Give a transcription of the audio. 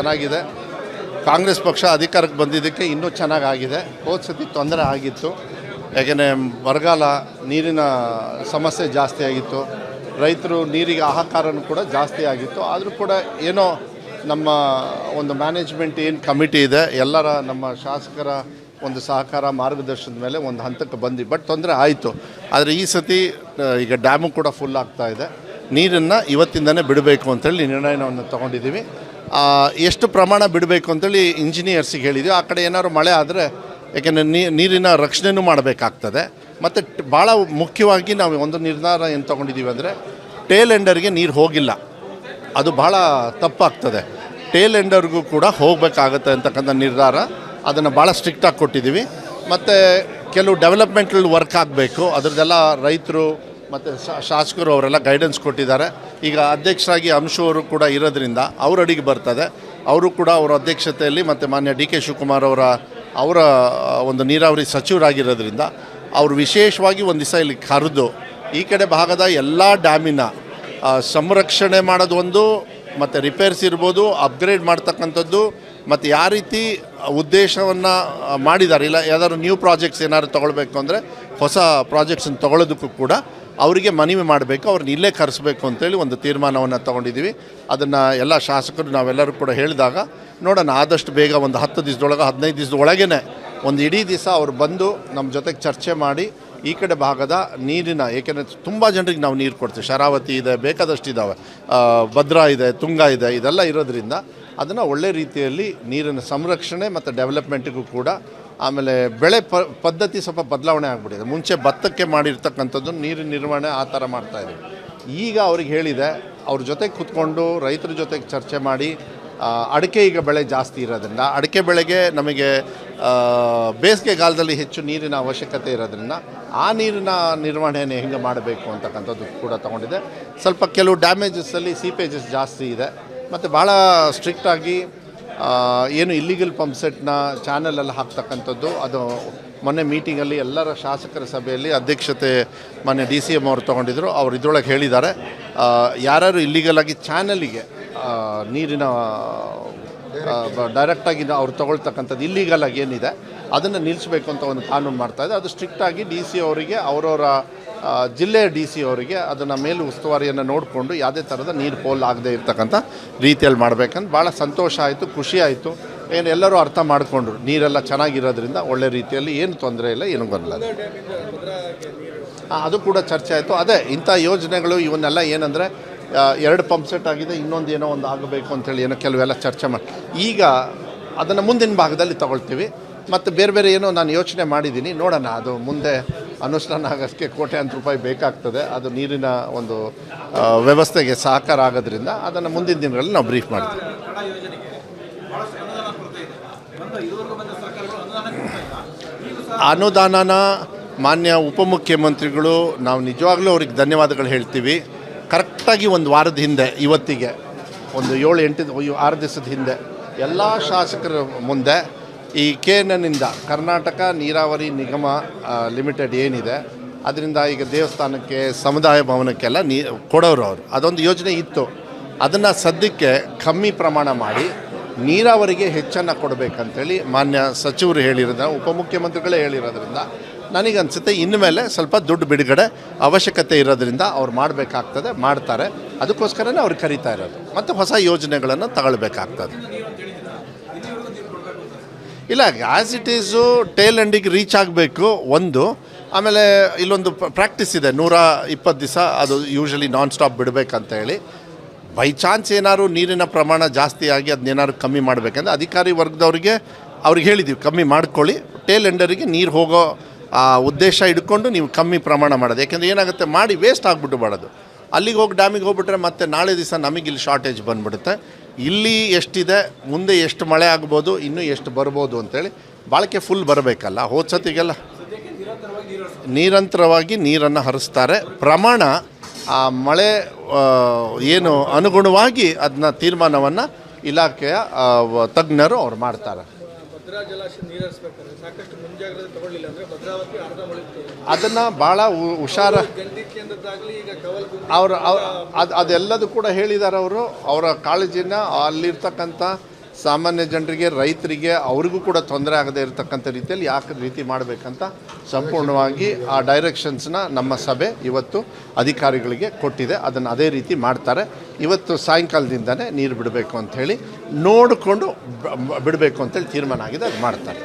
ಚೆನ್ನಾಗಿದೆ. ಕಾಂಗ್ರೆಸ್ ಪಕ್ಷ ಅಧಿಕಾರಕ್ಕೆ ಬಂದಿದ್ದಕ್ಕೆ ಇನ್ನೂ ಚೆನ್ನಾಗಾಗಿದೆ. ಹೋದ ಸತಿ ತೊಂದರೆ ಆಗಿತ್ತು. ಯಾಕೆಂದರೆ ಬರಗಾಲ ನೀರಿನ ಸಮಸ್ಯೆ ಜಾಸ್ತಿ ಆಗಿತ್ತು. ರೈತರು ನೀರಿಗೆ ಆಹಾಕಾರನೂ ಕೂಡ ಜಾಸ್ತಿ ಆಗಿತ್ತು. ಆದರೂ ಕೂಡ ಏನೋ ನಮ್ಮ ಒಂದು ಮ್ಯಾನೇಜ್ಮೆಂಟ್ ಏನು ಕಮಿಟಿ ಇದೆ, ಎಲ್ಲರ ನಮ್ಮ ಶಾಸಕರ ಒಂದು ಸಹಕಾರ ಮಾರ್ಗದರ್ಶನದ ಮೇಲೆ ಒಂದು ಹಂತಕ್ಕೆ ಬಂದು ಬಟ್ ತೊಂದರೆ ಆಯಿತು. ಆದರೆ ಈ ಸತಿ ಈಗ ಡ್ಯಾಮು ಕೂಡ ಫುಲ್ ಆಗ್ತಾ ಇದೆ. ನೀರನ್ನು ಇವತ್ತಿಂದನೇ ಬಿಡಬೇಕು ಅಂತೇಳಿ ನಿರ್ಣಯವನ್ನು ತೊಗೊಂಡಿದ್ದೀವಿ. ಎಷ್ಟು ಪ್ರಮಾಣ ಬಿಡಬೇಕು ಅಂತೇಳಿ ಇಂಜಿನಿಯರ್ಸಿಗೆ ಹೇಳಿದ್ವಿ. ಆ ಕಡೆ ಏನಾದ್ರು ಮಳೆ ಆದರೆ, ಯಾಕೆಂದರೆ ನೀರಿನ ರಕ್ಷಣೆಯೂ ಮಾಡಬೇಕಾಗ್ತದೆ. ಮತ್ತು ಭಾಳ ಮುಖ್ಯವಾಗಿ ನಾವು ಒಂದು ನಿರ್ಧಾರ ಏನು ತೊಗೊಂಡಿದ್ದೀವಿ ಅಂದರೆ ಟೇಲ್ ಎಂಡರ್ಗೆ ನೀರು ಹೋಗಿಲ್ಲ. ಅದು ಭಾಳ ತಪ್ಪಾಗ್ತದೆ. ಟೇಲ್ ಎಂಡರ್ಗೂ ಕೂಡ ಹೋಗಬೇಕಾಗತ್ತೆ ಅಂತಕ್ಕಂಥ ನಿರ್ಧಾರ. ಅದನ್ನು ಭಾಳ ಸ್ಟ್ರಿಕ್ಟಾಗಿ ಕೊಟ್ಟಿದ್ದೀವಿ ಮತ್ತು ಕೆಲವು ಡೆವಲಪ್ಮೆಂಟಲ್ ವರ್ಕ್ ಆಗಬೇಕು. ಅದರದ್ದೆಲ್ಲ ರೈತರು ಮತ್ತು ಶಾಸಕರು ಅವರೆಲ್ಲ ಗೈಡೆನ್ಸ್ ಕೊಟ್ಟಿದ್ದಾರೆ. ಈಗ ಅಧ್ಯಕ್ಷರಾಗಿ ಅಂಶವರು ಕೂಡ ಇರೋದ್ರಿಂದ ಅವ್ರ ಅಡಿಗೆ ಬರ್ತದೆ. ಅವರು ಕೂಡ ಅವರ ಅಧ್ಯಕ್ಷತೆಯಲ್ಲಿ ಮತ್ತು ಮಾನ್ಯ ಡಿ ಕೆ ಶಿವಕುಮಾರ್ ಅವರ ಅವರ ಒಂದು ನೀರಾವರಿ ಸಚಿವರಾಗಿರೋದ್ರಿಂದ ಅವರು ವಿಶೇಷವಾಗಿ ಒಂದು ದಿವಸ ಇಲ್ಲಿ ಕರೆದು ಈ ಕಡೆ ಭಾಗದ ಎಲ್ಲ ಡ್ಯಾಮಿನ ಸಂರಕ್ಷಣೆ ಮಾಡೋದು ಒಂದು, ಮತ್ತು ರಿಪೇರ್ಸ್ ಇರ್ಬೋದು ಅಪ್ಗ್ರೇಡ್ ಮಾಡ್ತಕ್ಕಂಥದ್ದು, ಮತ್ತು ಯಾವ ರೀತಿ ಉದ್ದೇಶವನ್ನು ಮಾಡಿದ್ದಾರೆ. ಇಲ್ಲ, ಯಾವ್ದಾದ್ರು ನ್ಯೂ ಪ್ರಾಜೆಕ್ಟ್ಸ್ ಏನಾದ್ರು ತೊಗೊಳ್ಬೇಕು ಅಂದರೆ ಹೊಸ ಪ್ರಾಜೆಕ್ಟ್ಸನ್ನು ತೊಗೊಳೋದಕ್ಕೂ ಕೂಡ ಅವರಿಗೆ ಮನವಿ ಮಾಡಬೇಕು, ಅವ್ರನ್ನ ಇಲ್ಲೇ ಕರೆಸಬೇಕು ಅಂತೇಳಿ ಒಂದು ತೀರ್ಮಾನವನ್ನು ತೊಗೊಂಡಿದ್ದೀವಿ. ಅದನ್ನು ಎಲ್ಲ ಶಾಸಕರು ನಾವೆಲ್ಲರೂ ಕೂಡ ಹೇಳಿದಾಗ, ನೋಡೋಣ, ಆದಷ್ಟು ಬೇಗ ಒಂದು ಹತ್ತು ದಿವಸದೊಳಗೆ, ಹದಿನೈದು ದಿವಸದ ಒಳಗೇ ಒಂದು ಇಡೀ ದಿವಸ ಅವ್ರು ಬಂದು ನಮ್ಮ ಜೊತೆಗೆ ಚರ್ಚೆ ಮಾಡಿ, ಈ ಕಡೆ ಭಾಗದ ನೀರಿನ, ಏಕೆಂದರೆ ತುಂಬ ಜನರಿಗೆ ನಾವು ನೀರು ಕೊಡ್ತೀವಿ. ಶರಾವತಿ ಇದೆ ಬೇಕಾದಷ್ಟು ಇದ್ದಾವೆ ಭದ್ರಾ ಇದೆ, ತುಂಗ ಇದೆ, ಇದೆಲ್ಲ ಇರೋದ್ರಿಂದ ಅದನ್ನು ಒಳ್ಳೆ ರೀತಿಯಲ್ಲಿ ನೀರಿನ ಸಂರಕ್ಷಣೆ ಮತ್ತು ಡೆವಲಪ್ಮೆಂಟಿಗೂ ಕೂಡ ಆಮೇಲೆ ಬೆಳೆ ಪದ್ಧತಿ ಸ್ವಲ್ಪ ಬದಲಾವಣೆ ಆಗಿಬಿಟ್ಟಿದೆ. ಮುಂಚೆ ಭತ್ತಕ್ಕೆ ಮಾಡಿರ್ತಕ್ಕಂಥದ್ದು ನೀರಿನ ನಿರ್ವಹಣೆ ಆ ಥರ ಮಾಡ್ತಾಯಿದ್ರು ಈಗ ಅವ್ರಿಗೆ ಹೇಳಿದೆ, ಅವ್ರ ಜೊತೆಗೆ ಕೂತ್ಕೊಂಡು ರೈತರ ಜೊತೆಗೆ ಚರ್ಚೆ ಮಾಡಿ ಅಡಿಕೆ ಈಗ ಬೆಳೆ ಜಾಸ್ತಿ ಇರೋದ್ರಿಂದ, ಅಡಿಕೆ ಬೆಳೆಗೆ ನಮಗೆ ಬೇಸಿಗೆಗಾಲದಲ್ಲಿ ಹೆಚ್ಚು ನೀರಿನ ಅವಶ್ಯಕತೆ ಇರೋದ್ರಿಂದ ಆ ನೀರಿನ ನಿರ್ವಹಣೆಯನ್ನು ಹೆಂಗೆ ಮಾಡಬೇಕು ಅಂತಕ್ಕಂಥದ್ದು ಕೂಡ ತಗೊಂಡಿದೆ ಸ್ವಲ್ಪ ಕೆಲವು ಡ್ಯಾಮೇಜಸ್ಸಲ್ಲಿ ಸೀಪೇಜಸ್ ಜಾಸ್ತಿ ಇದೆ. ಮತ್ತು ಭಾಳ ಸ್ಟ್ರಿಕ್ಟಾಗಿ ಏನು ಇಲ್ಲಿಗಲ್ ಪಂಪ್ ಚಾನಲಲ್ಲಿ ಹಾಕ್ತಕ್ಕಂಥದ್ದು, ಅದು ಮೊನ್ನೆ ಮೀಟಿಂಗಲ್ಲಿ ಎಲ್ಲರ ಶಾಸಕರ ಸಭೆಯಲ್ಲಿ ಅಧ್ಯಕ್ಷತೆ ಮೊನ್ನೆ ಡಿ ಸಿ ಎಂ ಅವರು ತೊಗೊಂಡಿದ್ರು. ಅವರು ಇದ್ರೊಳಗೆ ಹೇಳಿದ್ದಾರೆ. ಯಾರ್ಯಾರು ಇಲ್ಲಿಗಲಾಗಿ ಚಾನಲಿಗೆ ನೀರಿನ ಡೈರೆಕ್ಟಾಗಿ ಅವ್ರು ತೊಗೊಳ್ತಕ್ಕಂಥದ್ದು ಇಲ್ಲಿಗಲ್ ಆಗಿ ಏನಿದೆ, ಅದನ್ನು ನಿಲ್ಲಿಸಬೇಕು ಅಂತ ಒಂದು ಕಾನೂನು ಮಾಡ್ತಾಯಿದೆ ಅದು ಸ್ಟ್ರಿಕ್ಟಾಗಿ ಡಿ ಸಿ ಅವರಿಗೆ, ಅವರವರ ಜಿಲ್ಲೆಯ ಡಿ ಸಿ ಅವರಿಗೆ ಅದನ್ನು ಮೇಲೆ ಉಸ್ತುವಾರಿಯನ್ನು ನೋಡಿಕೊಂಡು ಯಾವುದೇ ಥರದ ನೀರು ಪೋಲ್ ಆಗದೆ ಇರ್ತಕ್ಕಂಥ ರೀತಿಯಲ್ಲಿ ಮಾಡಬೇಕಂತ ಭಾಳ ಸಂತೋಷ ಆಯಿತು, ಖುಷಿ ಆಯಿತು. ಏನು ಎಲ್ಲರೂ ಅರ್ಥ ಮಾಡಿಕೊಂಡ್ರು, ನೀರೆಲ್ಲ ಚೆನ್ನಾಗಿರೋದ್ರಿಂದ ಒಳ್ಳೆ ರೀತಿಯಲ್ಲಿ ಏನು ತೊಂದರೆ ಇಲ್ಲ, ಏನು ಬರಲ್ಲ. ಅದು ಕೂಡ ಚರ್ಚೆ ಆಯಿತು. ಅದೇ, ಇಂಥ ಯೋಜನೆಗಳು ಇವನ್ನೆಲ್ಲ ಏನಂದರೆ ಎರಡು ಪಂಪ್ ಸೆಟ್ ಆಗಿದೆ, ಇನ್ನೊಂದು ಏನೋ ಒಂದು ಆಗಬೇಕು ಅಂತೇಳಿ ಏನೋ ಕೆಲವೆಲ್ಲ ಚರ್ಚೆ ಮಾಡಿ. ಈಗ ಅದನ್ನು ಮುಂದಿನ ಭಾಗದಲ್ಲಿ ತಗೊಳ್ತೀವಿ. ಮತ್ತು ಬೇರೆ ಬೇರೆ ಏನೋ ನಾನು ಯೋಚನೆ ಮಾಡಿದ್ದೀನಿ. ನೋಡೋಣ, ಅದು ಮುಂದೆ ಅನುಷ್ಠಾನ ಆಗೋಕ್ಕೆ ಕೋಟ್ಯಾಂತರ ರೂಪಾಯಿ ಬೇಕಾಗ್ತದೆ. ಅದು ನೀರಿನ ಒಂದು ವ್ಯವಸ್ಥೆಗೆ ಸಹಕಾರ ಆಗೋದ್ರಿಂದ ಅದನ್ನು ಮುಂದಿನ ದಿನಗಳಲ್ಲಿ ನಾವು ಬ್ರೀಫ್ ಮಾಡ್ತೀವಿ. ಅನುದಾನನ ಮಾನ್ಯ ಉಪಮುಖ್ಯಮಂತ್ರಿಗಳು, ನಾವು ನಿಜವಾಗ್ಲೂ ಅವ್ರಿಗೆ ಧನ್ಯವಾದಗಳು ಹೇಳ್ತೀವಿ. ಕರೆಕ್ಟಾಗಿ ಒಂದು ವಾರದ ಹಿಂದೆ, ಇವತ್ತಿಗೆ, ಒಂದು ಏಳು ಎಂಟು, ಆರು ದಿವಸದ ಹಿಂದೆ, ಎಲ್ಲ ಶಾಸಕರ ಮುಂದೆ ಈ ಕೆ ಎನ್ನಿಂದ ಕರ್ನಾಟಕ ನೀರಾವರಿ ನಿಗಮ ಲಿಮಿಟೆಡ್ ಏನಿದೆ, ಅದರಿಂದ ಈಗ ದೇವಸ್ಥಾನಕ್ಕೆ, ಸಮುದಾಯ ಭವನಕ್ಕೆಲ್ಲ ನೀ, ಕೊಡೋರು ಅವರು. ಅದೊಂದು ಯೋಜನೆ ಇತ್ತು. ಅದನ್ನು ಸದ್ಯಕ್ಕೆ ಕಮ್ಮಿ ಪ್ರಮಾಣ ಮಾಡಿ ನೀರಾವರಿಗೆ ಹೆಚ್ಚನ್ನು ಕೊಡಬೇಕಂತೇಳಿ ಮಾನ್ಯ ಸಚಿವರು ಹೇಳಿರೋದ್ರ ಉಪಮುಖ್ಯಮಂತ್ರಿಗಳೇ ಹೇಳಿರೋದ್ರಿಂದ ನನಗನ್ಸುತ್ತೆ ಇನ್ಮೇಲೆ ಸ್ವಲ್ಪ ದುಡ್ಡು ಬಿಡುಗಡೆ ಅವಶ್ಯಕತೆ ಇರೋದ್ರಿಂದ ಅವ್ರು ಮಾಡಬೇಕಾಗ್ತದೆ, ಮಾಡ್ತಾರೆ. ಅದಕ್ಕೋಸ್ಕರನೇ ಅವ್ರು ಕರೀತಾ ಇರೋದು. ಮತ್ತು ಹೊಸ ಯೋಜನೆಗಳನ್ನು ತಗೊಳ್ಬೇಕಾಗ್ತದೆ. ಇಲ್ಲ ಆ್ಯಸ್ ಇಟ್ ಈಸು ಟೇಲ್ ಎಂಡಿಗೆ ರೀಚ್ ಆಗಬೇಕು, ಒಂದು. ಆಮೇಲೆ ಇಲ್ಲೊಂದು ಪ್ರಾಕ್ಟೀಸ್ ಇದೆ, ನೂರ ಇಪ್ಪತ್ತು ದಿವಸ ಅದು ಯೂಶಲಿ ನಾನ್ ಸ್ಟಾಪ್ ಬಿಡಬೇಕಂತ ಹೇಳಿ. ಬೈ ಚಾನ್ಸ್ ಏನಾದ್ರು ನೀರಿನ ಪ್ರಮಾಣ ಜಾಸ್ತಿ ಆಗಿ ಅದನ್ನೇನಾದ್ರು ಕಮ್ಮಿ ಮಾಡಬೇಕಂದ್ರೆ ಅಧಿಕಾರಿ ವರ್ಗದವ್ರಿಗೆ ಅವ್ರಿಗೆ ಹೇಳಿದ್ದೀವಿ ಕಮ್ಮಿ ಮಾಡ್ಕೊಳ್ಳಿ. ಟೇಲ್ ಎಂಡರಿಗೆ ನೀರು ಹೋಗೋ, ಆ, ಉದ್ದೇಶ ಇಟ್ಕೊಂಡು ನೀವು ಕಮ್ಮಿ ಪ್ರಮಾಣ ಮಾಡೋದು. ಯಾಕೆಂದರೆ ಏನಾಗುತ್ತೆ, ಮಾಡಿ ವೇಸ್ಟ್ ಆಗಿಬಿಟ್ಟು ಮಾಡೋದು. ಅಲ್ಲಿಗೆ ಹೋಗಿ ಡ್ಯಾಮಿಗೆ ಹೋಗ್ಬಿಟ್ರೆ ಮತ್ತೆ ನಾಳೆ ದಿವಸ ನಮಗಿಲ್ಲಿ ಶಾರ್ಟೇಜ್ ಬಂದ್ಬಿಡುತ್ತೆ. ಇಲ್ಲಿ ಎಷ್ಟಿದೆ, ಮುಂದೆ ಎಷ್ಟು ಮಳೆ ಆಗ್ಬೋದು, ಇನ್ನೂ ಎಷ್ಟು ಬರ್ಬೋದು ಅಂತೇಳಿ ಬಾಳಿಕೆ ಫುಲ್ ಬರಬೇಕಲ್ಲ, ಹೋದ ಸತಿಗೆಲ್ಲ. ನಿರಂತರವಾಗಿ ನೀರನ್ನು ಹರಿಸ್ತಾರೆ. ಪ್ರಮಾಣ, ಆ ಮಳೆ ಏನು ಅನುಗುಣವಾಗಿ ಅದನ್ನ ತೀರ್ಮಾನವನ್ನು ಇಲಾಖೆಯ ತಜ್ಞರು ಅವ್ರು ಮಾಡ್ತಾರೆ. ಭದ್ರಾ ಜಲಾಶಯ ನೀರು ಸಾಕಷ್ಟು ಮುಂಜಾಗ್ರತೆ ತಗೊಳ್ಳಿಲ್ಲ ಅಂದ್ರೆ ಭದ್ರಾವತಿ ಅರ್ಧ ಮುಳುಗ್ತದೆ. ಅದನ್ನ ಭಾಳ ಹು- ಹುಷಾರ ಗಂಡಿ ಕೇಂದ್ರದಾಗ್ಲಿ ಈಗ ಕವಲ್ ಗುಂಡಿ ಅವ್ರ ಅದು ಅದೆಲ್ಲದೂ ಕೂಡ ಹೇಳಿದ್ದಾರೆ ಅವರು. ಅವರ ಕಾಳಜಿನ ಅಲ್ಲಿರ್ತಕ್ಕಂಥ ಸಾಮಾನ್ಯ ಜನರಿಗೆ, ರೈತರಿಗೆ ಅವ್ರಿಗೂ ಕೂಡ ತೊಂದರೆ ಆಗದೇ ಇರತಕ್ಕಂಥ ರೀತಿಯಲ್ಲಿ ಯಾಕೆ ರೀತಿ ಮಾಡಬೇಕಂತ ಸಂಪೂರ್ಣವಾಗಿ ಆ ಡೈರೆಕ್ಷನ್ಸ್ನ ನಮ್ಮ ಸಭೆ ಇವತ್ತು ಅಧಿಕಾರಿಗಳಿಗೆ ಕೊಟ್ಟಿದೆ. ಅದನ್ನು ಅದೇ ರೀತಿ ಮಾಡ್ತಾರೆ. ಇವತ್ತು ಸಾಯಂಕಾಲದಿಂದನೇ ನೀರು ಬಿಡಬೇಕು ಅಂಥೇಳಿ ನೋಡಿಕೊಂಡು ಬಿಡಬೇಕು ಅಂತೇಳಿ ತೀರ್ಮಾನ ಆಗಿದೆ. ಅದು ಮಾಡ್ತಾರೆ.